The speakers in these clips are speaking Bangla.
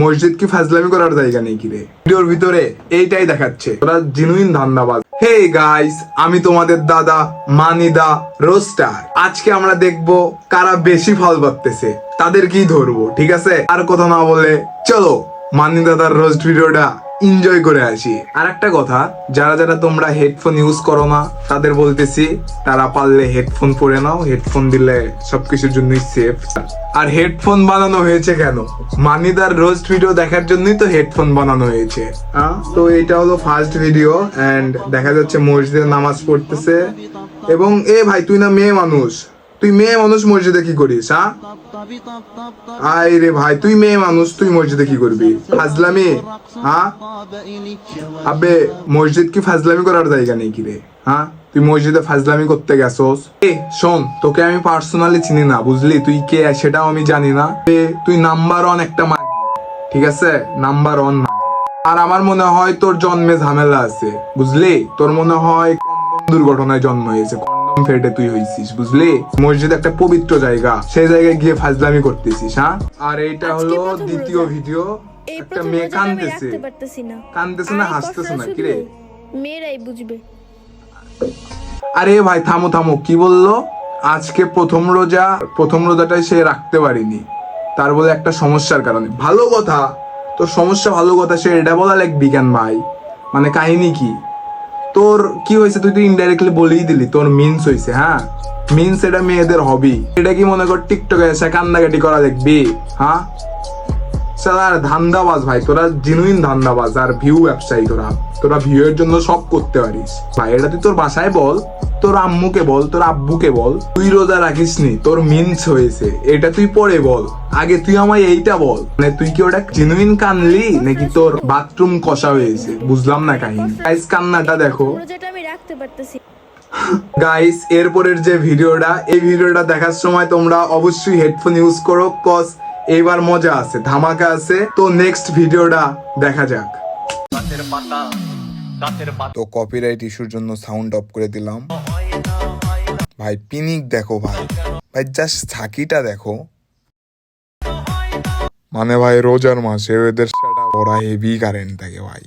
মসজিদ কি ফাজলামি করার জায়গা নেই কিরে? ভিডিওর ভিতরে এইটাই দেখাচ্ছে। ওরা জিনুইন ধান্দাবাজ। হে গাইস আমি তোমাদের দাদা মানিদা রোস্টার। আজকে আমরা দেখব কারা বেশি ফল পাচ্ছে তাদের কি ধরবো, ঠিক আছে? আর কথা না বলে চলো মানি দাদার রোস্ট ভিডিওটা এনজয় করে আসি। আর একটা কথা, যারা যারা তোমরা হেডফোন ইউজ করো না তাদের বলতেছি, তারা পারলে হেডফোন পরে নাও হেডফোন দিলে সবকিছুর জন্যই সেফ আর হেডফোন বানানো হয়েছে কেন? মানিদার রোস্ট ভিডিও দেখার জন্যই তো হেডফোন বানানো হয়েছে। হ্যাঁ? তো এটা হলো ফার্স্ট ভিডিও অ্যান্ড দেখা যাচ্ছে মসজিদে নামাজ পড়তেছে। এবং, এ ভাই, তুই না মেয়ে মানুষ? তুই মেয়ে মানুষ মসজিদে কি করিস হ্যাঁ? আয় রে ভাই, তুই মেয়ে মানুষ, তুই মসজিদে কি করবি? ফাজলামি হ্যাঁ? আবে, মসজিদ কি ফাজলামি করার জায়গা নেই কি রে হ্যাঁ? তুই মসজিদে ফাজলামি করতে গেছোস? এ, শোন, তোকে আমি পার্সোনালি চিনি না, বুঝলি? তুই কে সেটাও আমি জানি না। তুই নাম্বার ওয়ান একটা মা ঠিক আছে? নাম্বার ওয়ান আর আমার মনে হয় তোর জন্মে ঝামেলা আছে, বুঝলি? তোর মনে হয় দুর্ঘটনায় জন্ম হয়েছে ফেটে তুই হইছিস বুঝলি? মসজিদ একটা পবিত্র জায়গা সেই জায়গায় গিয়ে ফাজলামি করতেছিস হ্যাঁ? আর এইটা হলো দ্বিতীয়। ভিডিও একটা মেয়ে কান্দতেছে কান্দতেছে না। হাসতেছে না কিরে? মেয়েরাই বুঝবে। আরে ভাই থামো থামো কি বলল? আজকে প্রথম রোজা প্রথম রোজাটাই সে রাখতে পারিনি। তার বলে একটা সমস্যার কারণে। ভালো কথা তোর সমস্যা ভালো কথা সে এটা বলা লাগবি কেন ভাই? মানে কাহিনী কি? তোর কি হয়েছে? তুই তো ইনডাইরেক্টলি বলেই দিলি, তোর মিন্স হয়েছে হ্যাঁ? মিন্স এটা মেয়েদের হবি এটা কি মনে কর, টিকটকে এসে কান্নাকাটি করা দেখবি হ্যাঁ? সালার ধান্দাবাজ ভাই তোরা জেনুইন ধান্দাবাজ আর ভিউ ব্যবসায়ী তোরা। তোরা ভিউ এর জন্য সব করতে পারিস। ভাই এটা তুই তোর বাসায় বল তোর আম্মুকে বল তোর আব্বুকে বল। তুই রোজা রাখিস নি তোর মিন্স হয়েছে। এটা তুই পরে বল। আগে তুই আমায় এইটা বল। মানে তুই কি ওটা জেনুইন কানলি নাকি তোর বাথরুম কষা হয়েছে? বুঝলাম না কাহিনী। গাইস কান্নাটা দেখো। রোজাটা আমি রাখতে পারতেছি। গাইস এরপরের যে ভিডিওটা এই ভিডিওটা দেখার সময় তোমরা অবশ্যই হেডফোন ইউজ করো কজ এইবার মজা আছে ধামাকা আছে। তো নেক্সট ভিডিওটা দেখা যাক। গাছের পাতা গাছের পাতা। তো কপিরাইট ইস্যুর জন্য সাউন্ড অফ করে দিলাম। ভাই পিনিক দেখো ভাই। ভাই জাস্ট ছাকিটা দেখো। মানে ভাই রোজার মাসে ওদের সেটা ওরা হেভি কারেন্ট থাকে ভাই।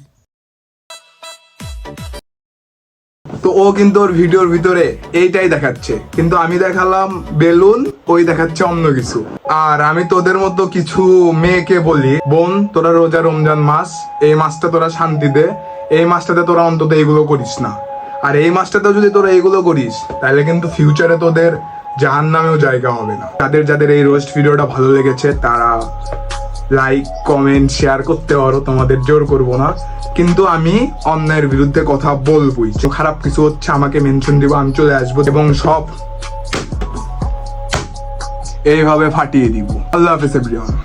তো ও কিন্তু ওর ভিডিওর ভিতরে এইটাই দেখাচ্ছে। কিন্তু আমি দেখালাম বেলুন, ওই দেখাচ্ছে অন্য কিছু। আর আমি তোদের মতো কিছু মেয়েকে বলি, বোন, তোরা রোজা রমজান মাস, এই মাসটা তোরা শান্তি দে, এই মাসটাতে তোরা অন্তত এইগুলো করিস না। আর এই মাসটাতে যদি তোরা এইগুলো করিস, তাহলে কিন্তু ফিউচারে তোদের জাহান নামেও জায়গা হবে না। তাদের যাদের এই রোস্ট ভিডিওটা ভালো লেগেছে, তারা লাইক কমেন্ট শেয়ার করতে পারো, তোমাদের জোর করব না। কিন্তু আমি অন্যায়ের বিরুদ্ধে কথা বলবোই। খারাপ কিছু হচ্ছে, আমাকে মেনশন দিব, আমি চলে আসব এবং সব এইভাবে ফাটিয়ে দিব। আল্লাহ হাফেজ এভরিওয়ান